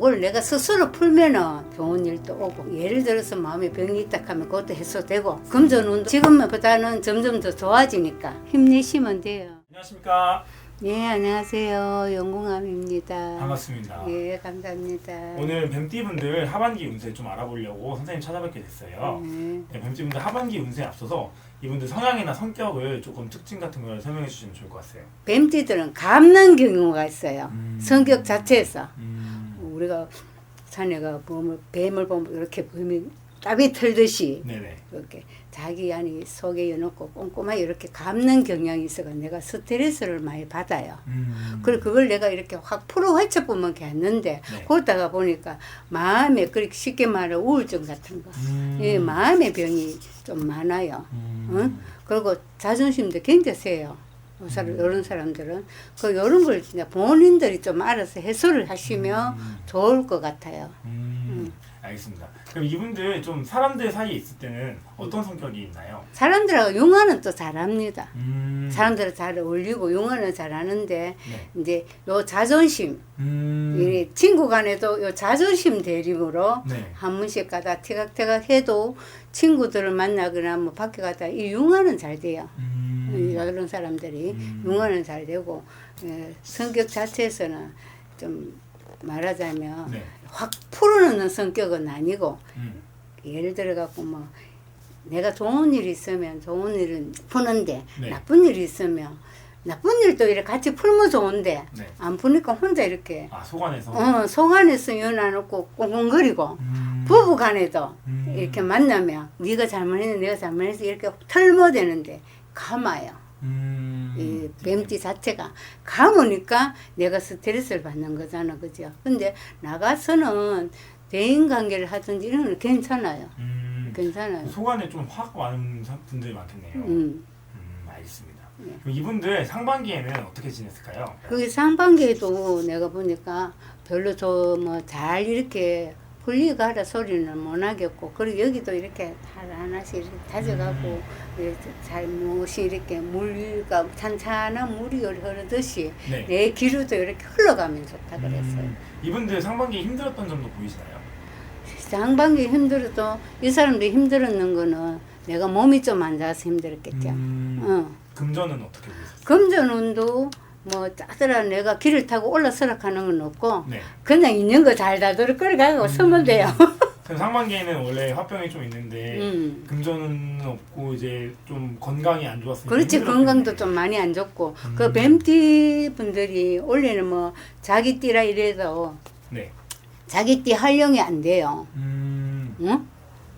그걸 내가 스스로 풀면은 좋은 일도 오고 예를 들어서 마음에 병이 있다 하면 그것도 해소되고 금전운도 지금보다는 점점 더 좋아지니까 힘내시면 돼요. 안녕하십니까. 네 안녕하세요 영궁함입니다. 반갑습니다. 예 감사합니다. 오늘 뱀띠분들 하반기 운세 좀 알아보려고 선생님 찾아뵙게 됐어요. 네. 네, 뱀띠분들 하반기 운세에 앞서서 이분들 성향이나 성격을 조금 특징 같은 걸 설명해 주시면 좋을 것 같아요. 뱀띠들은 감는 경우가 있어요. 음. 성격 자체에서 음. 우리가 산에가 뱀을, 뱀을 보면 이렇게 뱀이 땀이 털듯이 네네. 이렇게 자기 안에 속에 넣고 꼼꼼하게 이렇게 감는 경향이 있어가 내가 스트레스를 많이 받아요. 음. 그리고 그걸 내가 이렇게 확 풀어 헤쳐보면 괜는데 네. 그러다가 보니까 마음에 그렇게 쉽게 말해 우울증 같은 거, 음. 이 마음의 병이 좀 많아요. 음. 응? 그리고 자존심도 굉장히 세요. 요 사람, 음. 이런 사람들은 그 이런 걸 진짜 본인들이 좀 알아서 해소를 하시면 음. 좋을 것 같아요. 음. 알겠습니다. 그럼 이분들 좀 사람들 사이에 있을 때는 어떤 성격이 있나요? 사람들하고 융화는 또 잘합니다. 음. 사람들은 잘 어울리고 융화는 잘하는데 네. 이제 요 자존심, 음. 이 친구 간에도 요 자존심 대립으로 네. 한 번씩 가다 티각티각 해도 친구들을 만나거나 뭐 밖에 가다 이 융화는 잘 돼요. 음. 이런 사람들이 음. 융화는 잘 되고 예, 성격 자체에서는 좀 말하자면 네. 확 풀어놓는 성격은 아니고 음. 예를 들어 갖고 뭐 내가 좋은 일이 있으면 좋은 일은 푸는데 네. 나쁜 일이 있으면 나쁜 일도 이렇게 같이 풀면 좋은데 네. 안 푸니까 혼자 이렇게 아 속안에서. 어, 속 안에서 연안놓고 꽁꽁거리고 음. 부부 간에도 음. 이렇게 만나면 네가 잘못했는데 내가 잘못했어 이렇게 털모대는데 감아요. 음. 이 뱀띠 자체가 감으니까 내가 스트레스를 받는 거잖아, 그죠? 근데 나가서는 대인 관계를 하든지 이런 건 괜찮아요. 음. 괜찮아요. 속안에 좀 확 많은 사- 분들이 많겠네요. 음, 음. 알겠습니다. 네. 그럼 이분들 상반기에는 어떻게 지냈을까요? 그 상반기에도 내가 보니까 별로 저뭐잘 이렇게 풀리가라 소리는 못 하겠고 그리고 여기도 이렇게 잘 하나씩 이렇게 다져가고 이렇게 잘 무엇이 이렇게 물가 찬찬한 물이 흐르듯이 네. 내 기류도 이렇게 흘러가면 좋다 그랬어요. 음, 이분들 상반기에 힘들었던 점도 보이시나요? 상반기 힘들어도 이 사람도 힘들었는 거는 내가 몸이 좀 안 좋아서 힘들었겠죠. 음, 어. 금전은 어떻게 보이셨어요? 금전운도 뭐 짜더라 내가 길을 타고 올라서락하는 건 없고 네. 그냥 있는 거 잘 다도록 끌어가고 음. 서면 돼요. 그럼 상반기에는 원래 화병이 좀 있는데 음. 금전은 없고 이제 좀 건강이 안 좋았으니까 그렇지 힘들었겠네. 건강도 좀 많이 안 좋고 음. 그 뱀띠 분들이 원래는 뭐 자기 띠라 이래도 네. 자기 띠 활용이 안 돼요. 음, 응?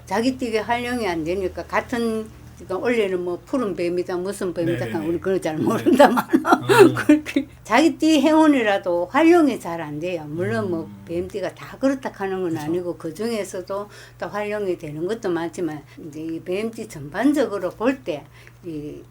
자기 띠가 활용이 안 되니까 같은 그러니까 원래는 뭐 푸른 뱀이다 무슨 뱀이다 네네네. 우리 그걸 잘 모른다만 음. 그렇게 자기 띠 행운이라도 활용이 잘 안 돼요. 물론 뭐 음. 뱀띠가 다 그렇다 하는 건 그쵸. 아니고 그 중에서도 또 활용이 되는 것도 많지만 이제 이 뱀띠 전반적으로 볼 때이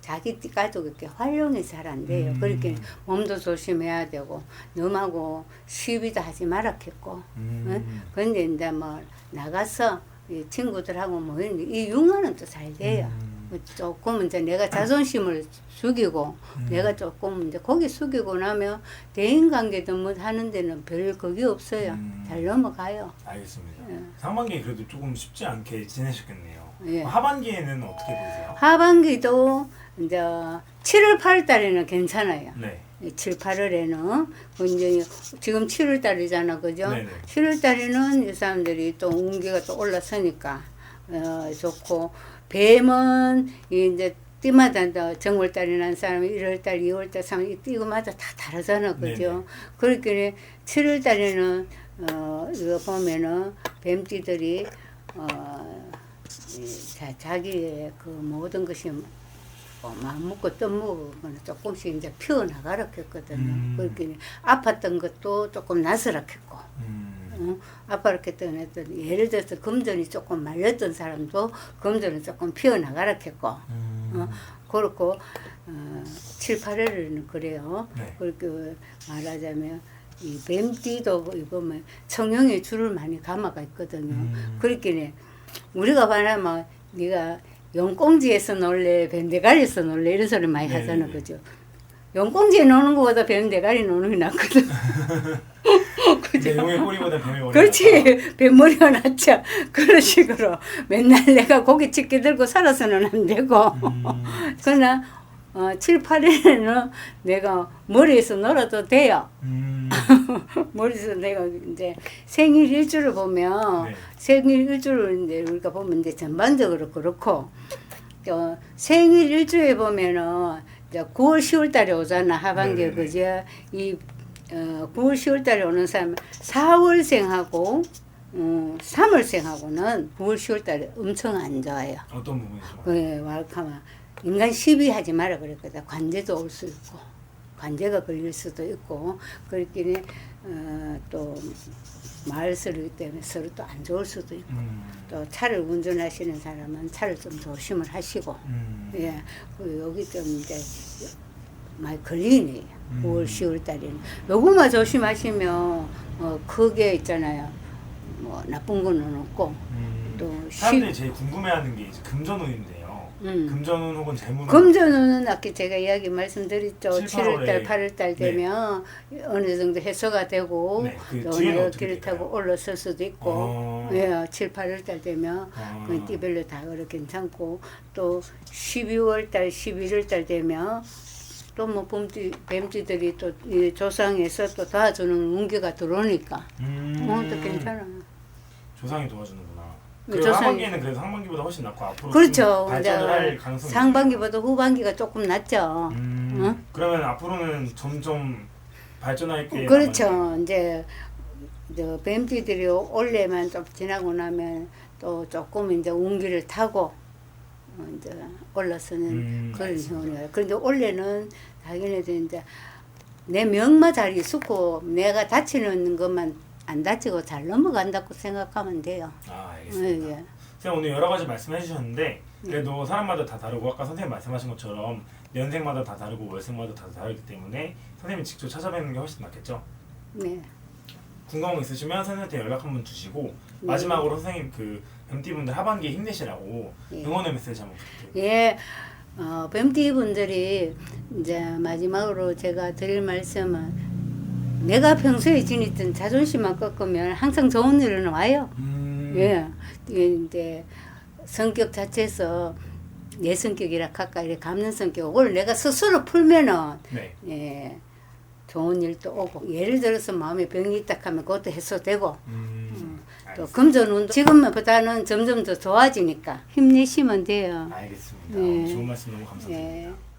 자기 띠 가지고 이렇게 활용이 잘 안 돼요. 음. 그렇게 몸도 조심해야 되고 너무하고 시비도 하지 말았겠고. 음. 응? 근데 이제 뭐 나가서 이 친구들하고 뭐 이런 이 융화는 또 잘 돼요. 음. 뭐 조금 이제 내가 자존심을 숙이고 음. 내가 조금 이제 고개 숙이고 나면 대인 관계도 뭐 하는 데는 별 그게 없어요. 음. 잘 넘어가요. 알겠습니다. 예. 상반기에 그래도 조금 쉽지 않게 지내셨겠네요. 예. 하반기에는 어떻게 보세요? 하반기도 이제 7월 8월 달에는 괜찮아요. 네. 7, 8월에는 이제 지금 7월 달이잖아, 그죠? 네네. 7월 달에는 이 사람들이 또 운기가 또 올라서니까 어, 좋고 뱀은 이제 띠마다 정월달이 난 사람이 1월달, 2월달, 3월 띠고마다 다 다르잖아, 그죠? 네네. 그렇게 7월 달에는 어 이거 보면은 뱀띠들이 어 이, 자, 자기의 그 모든 것이 어, 마음 먹고 떡 먹으면 조금씩 이제 피어나가라 했거든요. 음. 그렇게 아팠던 것도 조금 나스락했고, 음. 응? 아팠겠던 했더니 예를 들어서 금전이 조금 말렸던 사람도 금전은 조금 피어나가라 했고, 음. 어, 그렇고 어, 7, 8월에는 그래요. 네. 그렇게 말하자면 이 뱀띠도 보면 청룡의 줄을 많이 감아가 있거든요. 음. 그렇게 우리가 말하면 네가 용꽁지에서 놀래 뱀대가리에서 놀래 이런 소리 많이 네네네. 하잖아 그죠? 용꽁지에 노는 것보다 뱀대가리 노는 게 낫거든. 그죠? 용의 꼬리보다 뱀의 머리. 그렇지. 뱃머리가 낫죠. 그런 식으로 맨날 내가 고기 집게 들고 살아서는 안 되고. 음, 그러나 어, 7, 8일에는 내가 머리에서 놀아도 돼요. 음, 머리에서 내가 이제 생일 일주를 보면 네. 생일 일주를 이제 우리가 보면 이제 전반적으로 그렇고 어, 생일 일주에 보면은 이제 9월 10월 달에 오잖아 하반기에 네네네. 그죠 이 어, 9월 10월 달에 오는 사람 4월생하고 음, 3월생하고는 9월 10월 달에 엄청 안 좋아요. 어떤 부분이죠? 그래 말하면 인간 시비하지 마라 그랬거든. 관제도 올 수 있고 관제가 걸릴 수도 있고 그렇기는 어, 또 마을 소리 때문에 서로 또 안 좋을 수도 있고 음, 또 차를 운전하시는 사람은 차를 좀 조심을 하시고 음, 예 그리고 여기 좀 이제 많이 걸리네 음. 9월 10월 달에는 요것만 조심하시면 어 크게 있잖아요 뭐 나쁜 거는 없고 음. 또 사람들이 제일 궁금해하는 게 이제 금전운인데요. 음. 금전운 혹은 재물운. 금전운은 아까 제가 이야기 말씀드렸죠. 7, 7월달, 8월에. 8월달 되면 어느 정도 해소가 되고 네, 그 어떻게 길을? 타고 올라설 수도 있고 어. 예, 7, 8월달 되면 아. 그 띠별로 다 그렇게 괜찮고 또 12월달, 11월달 되면 또뭐 뱀띠, 뱀띠들이 또이 조상에서 또 도와주는 운기가 들어오니까 음. 어, 또 괜찮아. 조상이 도와주는구 조상이- 하반기에는 그래도 상반기보다 훨씬 낫고 앞으로 그렇죠. 좀 발전을 이제 할 가능성이 상반기보다 후반기가 조금 낫죠. 음, 응? 그러면 앞으로는 점점 발전할 게 그렇죠. 이제 저 뱀띠들이 올해만 좀 지나고 나면 또 조금 이제 운기를 타고 어, 이제 올라서는 음, 그런 알겠습니다. 형이에요. 그런데 올해는 당연히도 이제 내 명마 잘 있고 내가 다치는 것만 안 다치고 잘 넘어간다고 생각하면 돼요. 아 예, 알겠습니다. 예. 선생님 오늘 여러 가지 말씀해 주셨는데 네. 그래도 사람마다 다 다르고 아까 선생님 말씀하신 것처럼 연생마다 다 다르고 월생마다 다 다르기 때문에 선생님이 직접 찾아뵙는 게 훨씬 낫겠죠? 네. 궁금한 거 있으시면 선생님한테 연락 한번 주시고 네. 마지막으로 선생님 그 뱀띠분들 하반기에 힘내시라고 예. 응원의 메시지 한번 부탁드립니다. 예, 어, 뱀띠 분들이 이제 마지막으로 제가 드릴 말씀은 내가 평소에 지녔던 자존심만 꺾으면 항상 좋은 일은 와요. 음, 예, 이제 성격 자체에서 내 성격이라 가까이 이렇게 감는 성격, 그걸 내가 스스로 풀면은 네. 예, 좋은 일도 오고 예를 들어서 마음에 병이 있다 하면 그것도 해소되고 음, 또 알겠습니다. 금전운도 지금보다는 점점 더 좋아지니까 힘내시면 돼요. 알겠습니다. 예. 좋은 말씀 너무 감사드립니다. 예.